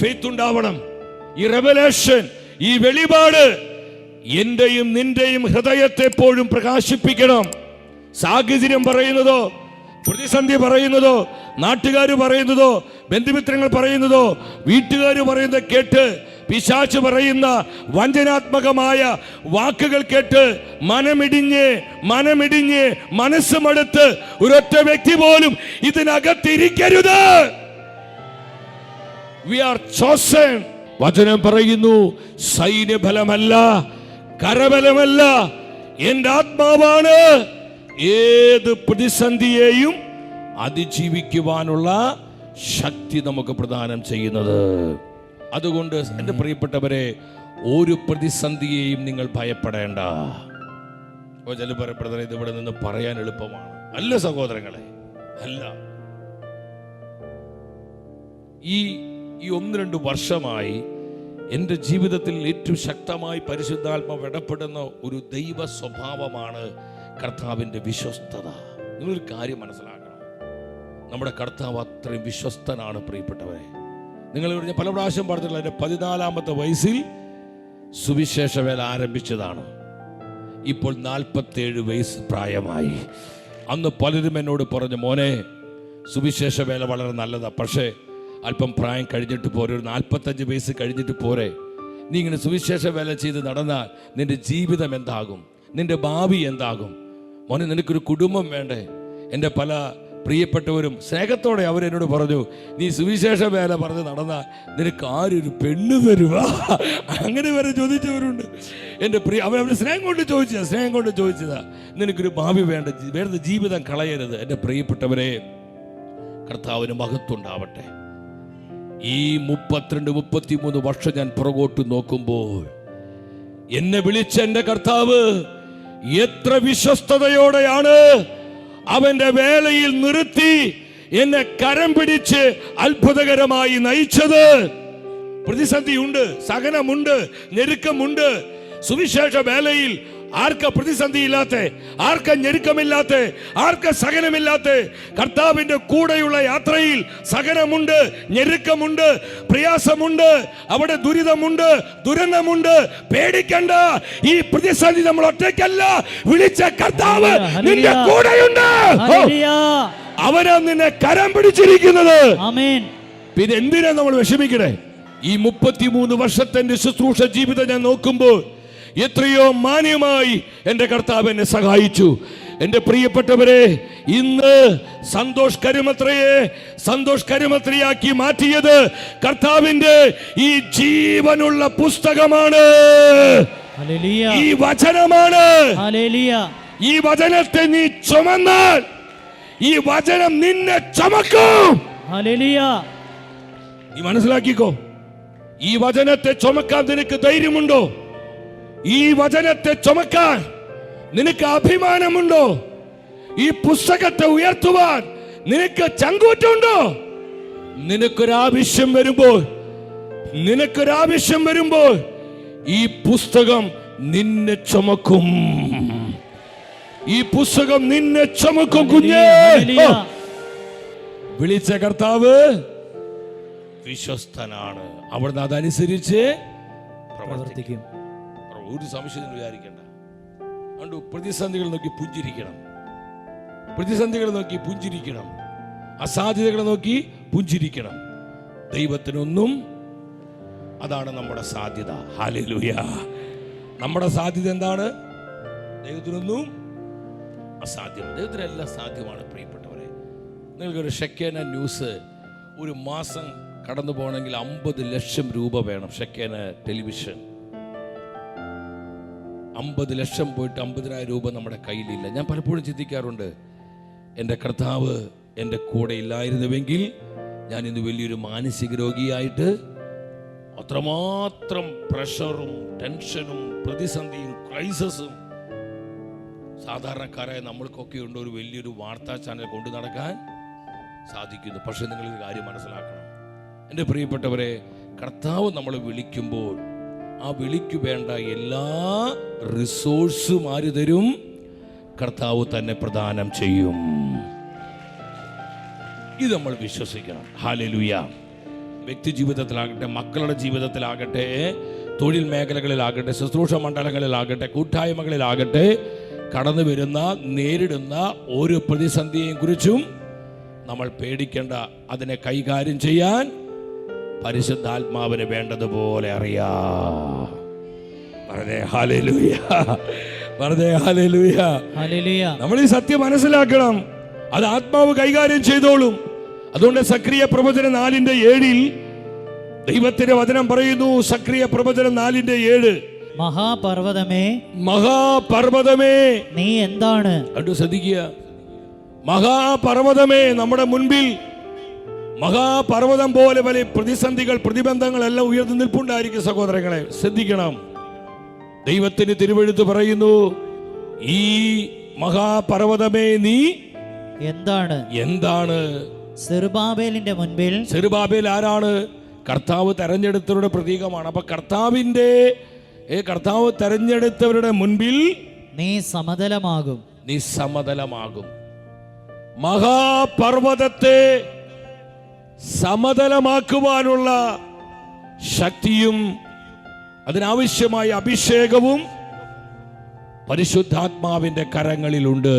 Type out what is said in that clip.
Faith ഉണ്ടാവണം. ഈ revelation ഈ വെളിപാട് എന്റെയും നിന്റെയും ഹൃദയത്തെ എപ്പോഴും പ്രകാശിപ്പിക്കണം. സാഹചര്യം പറയുന്നതോ പ്രതിസന്ധി പറയുന്നതോ നാട്ടുകാർ പറയുന്നതോ ബന്ധുമിത്രങ്ങൾ പറയുന്നതോ വീട്ടുകാർ പറയുന്നത് കേട്ട് പിശാച്ച് പറയുന്ന വഞ്ചനാത്മകമായ വാക്കുകൾ കേട്ട് മനമിടിഞ്ഞ് മനമിടിഞ്ഞ് മനസ്സുമടുത്ത് ഒരൊറ്റ വ്യക്തി പോലും ഇതിനകത്തിരിക്കരുത്. വി ആർ ചോസൺ വചനം പറയുന്നു സൈന്യബലമല്ല കരബലമല്ല. എന്റെ ആത്മാവാണ്. ഏത് പ്രതിസന്ധിയെയും അതിജീവിക്കുവാനുള്ള ശക്തി നമുക്ക് പ്രദാനം ചെയ്യുന്നത്. അതുകൊണ്ട് എന്റെ പ്രിയപ്പെട്ടവരെ ഒരു പ്രതിസന്ധിയെയും നിങ്ങൾ ഭയപ്പെടേണ്ട. ഓ ചില പറയപ്പെടുന്നത് ഇത് ഇവിടെ നിന്ന് പറയാൻ എളുപ്പമാണ്. അല്ല സഹോദരങ്ങളെ അല്ല. ഈ ഈ ഒന്ന് രണ്ട് വർഷമായി എന്റെ ജീവിതത്തിൽ ഏറ്റവും ശക്തമായി പരിശുദ്ധാത്മാവ് ഇടപെടുന്ന ഒരു ദൈവ സ്വഭാവമാണ് കർത്താവിന്റെ വിശ്വസ്തത. നിങ്ങളൊരു കാര്യം മനസ്സിലാക്കണം. നമ്മുടെ കർത്താവ് അത്രയും വിശ്വസ്തനാണ് പ്രിയപ്പെട്ടവരെ. നിങ്ങൾ ഞാൻ പല പ്രാവശ്യം പറഞ്ഞിട്ടുള്ള എന്റെ പതിനാലാമത്തെ വയസ്സിൽ സുവിശേഷ വേല ആരംഭിച്ചതാണ്. ഇപ്പോൾ നാൽപ്പത്തേഴ് വയസ്സ് പ്രായമായി. അന്ന് പലരും എന്നോട് പറഞ്ഞു മോനെ സുവിശേഷ വേല വളരെ നല്ലതാണ് പക്ഷേ അല്പം പ്രായം കഴിഞ്ഞിട്ട് പോരെ ഒരു നാൽപ്പത്തഞ്ച് വയസ്സ് കഴിഞ്ഞിട്ട് പോരെ. നീ ഇങ്ങനെ സുവിശേഷ വേല ചെയ്ത് നടന്നാൽ നിന്റെ ജീവിതം എന്താകും? നിന്റെ ഭാവി എന്താകും? മോനെ നിനക്കൊരു കുടുംബം വേണ്ടേ? എന്റെ പല പ്രിയപ്പെട്ടവരും സ്നേഹത്തോടെ അവരെന്നോട് പറഞ്ഞു നീ സുവിശേഷ വേല പറഞ്ഞ് നടന്നാൽ നിനക്ക് ആരൊരു പെണ്ണ് തരുവാ അങ്ങനെ വരെ ചോദിച്ചവരുണ്ട്. എന്റെ പ്രിയ അവർ അവരുടെ സ്നേഹം കൊണ്ട് ചോദിച്ചതാ സ്നേഹം കൊണ്ട് ചോദിച്ചതാ. നിനക്കൊരു ഭാവി വേണ്ട വേറെ ജീവിതം കളയരുത്. എന്റെ പ്രിയപ്പെട്ടവരെ കർത്താവിന് മഹത്വം ഉണ്ടാവട്ടെ. ഈ മുപ്പത്തിരണ്ട് മുപ്പത്തിമൂന്ന് വർഷം ഞാൻ പുറകോട്ട് നോക്കുമ്പോൾ എന്നെ വിളിച്ച എന്റെ കർത്താവ് എത്ര വിശ്വസ്തയോടെയാണ് അവന്റെ വേലയിൽ നിർത്തി എന്നെ കരം പിടിച്ച് അത്ഭുതകരമായി നയിച്ചത്. പ്രതിസന്ധിയുണ്ട് സഹനമുണ്ട് ഞെരുക്കമുണ്ട്. സുവിശേഷ വേലയിൽ ആർക്ക പ്രതിസന്ധിയില്ലാത്ത ആർക്ക ഞെരുക്കമില്ലാത്ത ആർക്ക സഹനമില്ലാത്ത കർത്താവിന്റെ കൂടെയുള്ള യാത്രയിൽ സഹനമുണ്ട് ഞെരുക്കമുണ്ട് പ്രയാസമുണ്ട് അവിടെ ദുരിതമുണ്ട് ദുരന്തമുണ്ട്. പേടിക്കണ്ട. ഈ പ്രതിസന്ധി നമ്മൾ ഒറ്റയ്ക്കല്ല. വിളിച്ച കർത്താവ് നിന്റെ കൂടെയുണ്ട്. അവനാണ് അവനാ നിന്നെ കരം പിടിച്ചിരിക്കുന്നത്. പിന്നെ എന്തിനാ നമ്മൾ വിഷമിക്കണേ? ഈ മുപ്പത്തിമൂന്ന് വർഷത്തെ ശുശ്രൂഷ ജീവിതം ഞാൻ നോക്കുമ്പോൾ എത്രയോ മാന്യമായി എന്റെ കർത്താവ് എന്നെ സഹായിച്ചു. എന്റെ പ്രിയപ്പെട്ടവരെ ഇന്ന് സന്തോഷ് കരുമത്രയെ സന്തോഷ് കരുമത്രയാക്കി മാറ്റിയത് കർത്താവിന്റെ ഈ ജീവനുള്ള പുസ്തകമാണ്. ഈ വചനമാണ്. ഈ വചനത്തെ നീ ചുമന്നാൽ ഈ വചനം നിന്നെ ചുമക്കും. നീ മനസ്സിലാക്കിക്കോ ഈ വചനത്തെ ചുമക്കാൻ നിനക്ക് ധൈര്യമുണ്ടോ? ഈ വചനത്തെ ചുമക്കാൻ നിനക്ക് അഭിമാനമുണ്ടോ? ഈ പുസ്തകത്തെ ഉയർത്തുവാൻ നിനക്ക് ചങ്കൂറ്റുണ്ടോ നിനക്കൊരാവശ്യം വരുമ്പോൾ നിനക്കൊരാവശ്യം വരുമ്പോൾ ഈ പുസ്തകം നിന്നെ ചുമക്കും. ഈ പുസ്തകം നിന്നെ ചുമക്കും കുഞ്ഞേ. വിളിച്ച കർത്താവ് വിശ്വസ്തനാണ്. അവിടുന്ന് അതനുസരിച്ച് പ്രവർത്തിക്കും. ഒരു സംശയം വിചാരിക്കേണ്ട. അതുകൊണ്ട് പ്രതിസന്ധികൾ നോക്കി പുഞ്ചിരിക്കണം. പ്രതിസന്ധികൾ നോക്കി പുഞ്ചിരിക്കണം. അസാധ്യതകളെ നോക്കി പുഞ്ചിരിക്കണം. ദൈവത്തിനൊന്നും അതാണ് നമ്മുടെ സാധ്യത. ഹാലലുയ നമ്മുടെ സാധ്യത എന്താണ്? ദൈവത്തിനൊന്നും അസാധ്യം. ദൈവത്തിനെല്ലാം സാധ്യമാണ് പ്രിയപ്പെട്ടവരെ. നിങ്ങൾക്കൊരു ഷെക്കേന ന്യൂസ് ഒരു മാസം കടന്നു പോകണമെങ്കിൽ അമ്പത് ലക്ഷം രൂപ വേണം. Shekinah television. അമ്പത് ലക്ഷം പോയിട്ട് അമ്പതിനായിരം രൂപ നമ്മുടെ കയ്യിലില്ല. ഞാൻ പലപ്പോഴും ചിന്തിക്കാറുണ്ട് എന്റെ കർത്താവ് എന്റെ കൂടെ ഇല്ലായിരുന്നുവെങ്കിൽ ഞാൻ ഇന്ന് വലിയൊരു മാനസിക രോഗിയായിട്ട് അത്രമാത്രം പ്രഷറും ടെൻഷനും പ്രതിസന്ധിയും ക്രൈസസും സാധാരണക്കാരായ നമ്മൾക്കൊക്കെ ഉണ്ട് ഒരു വലിയൊരു വാർത്താ ചാനൽ കൊണ്ടു നടക്കാൻ സാധിക്കുന്നു. പക്ഷെ നിങ്ങൾ ഒരു കാര്യം മനസ്സിലാക്കണം. എന്റെ പ്രിയപ്പെട്ടവരെ കർത്താവ് നമ്മളെ വിളിക്കുമ്പോൾ ആ വിളിക്കു വേണ്ട എല്ലാ റിസോഴ്സും ആര് തരും? കർത്താവ് തന്നെ പ്രദാനം ചെയ്യും. ഇത് നമ്മൾ വിശ്വസിക്കണം. ഹാലലുയ വ്യക്തി ജീവിതത്തിലാകട്ടെ മക്കളുടെ ജീവിതത്തിലാകട്ടെ തൊഴിൽ മേഖലകളിലാകട്ടെ ശുശ്രൂഷ മണ്ഡലങ്ങളിലാകട്ടെ കൂട്ടായ്മകളിലാകട്ടെ കടന്നു വരുന്ന നേരിടുന്ന ഓരോ പ്രതിസന്ധിയെയും കുറിച്ചും നമ്മൾ പേടിക്കേണ്ട അതിനെ കൈകാര്യം ചെയ്യാൻ പരിശുദ്ധാത്മാവിന് വേണ്ടതുപോലെ അറിയാം. പറഞ്ഞേ പറഞ്ഞേ നമ്മൾ ഈ സത്യം മനസ്സിലാക്കണം. അത് ആത്മാവ് കൈകാര്യം ചെയ്തോളും. അതുകൊണ്ട് സക്രിയ പ്രവചന നാലിന്റെ ഏഴിൽ ദൈവത്തിന്റെ വചനം പറയുന്നു സക്രിയ പ്രവചനം നാലിന്റെ ഏഴ്. മഹാപർവതമേ മഹാപർവതമേ നീ എന്താണ്? കണ്ടു ശ്രദ്ധിക്കുക. മഹാപർവതമേ നമ്മുടെ മുൻപിൽ മഹാപർവതം പോലെ വലിയ പ്രതിസന്ധികൾ പ്രതിബന്ധങ്ങൾ എല്ലാം ഉയർന്നു നിൽപ്പുണ്ടായിരിക്കും സഹോദരങ്ങളെ. ശ്രദ്ധിക്കണം. ദൈവത്തിന് തിരുവഴുത്ത് പറയുന്നു ഈ മഹാപർവതമേ നീ എന്താണ്? എന്താണ്? സെറുബാബേലിന്റെ മുൻപിൽ സെറുബാബേൽ ആരാണ്? കർത്താവ് തെരഞ്ഞെടുത്തവരുടെ പ്രതീകമാണ്. അപ്പൊ കർത്താവിന്റെ കർത്താവ് തെരഞ്ഞെടുത്തവരുടെ മുൻപിൽ നീ സമതലമാകും. നീ സമതലമാകും. മഹാപർവതത്തെ സമതലമാക്കുവാനുള്ള ശക്തിയും അതിനാവശ്യമായ അഭിഷേകവും പരിശുദ്ധാത്മാവിന്റെ കരങ്ങളിലുണ്ട്.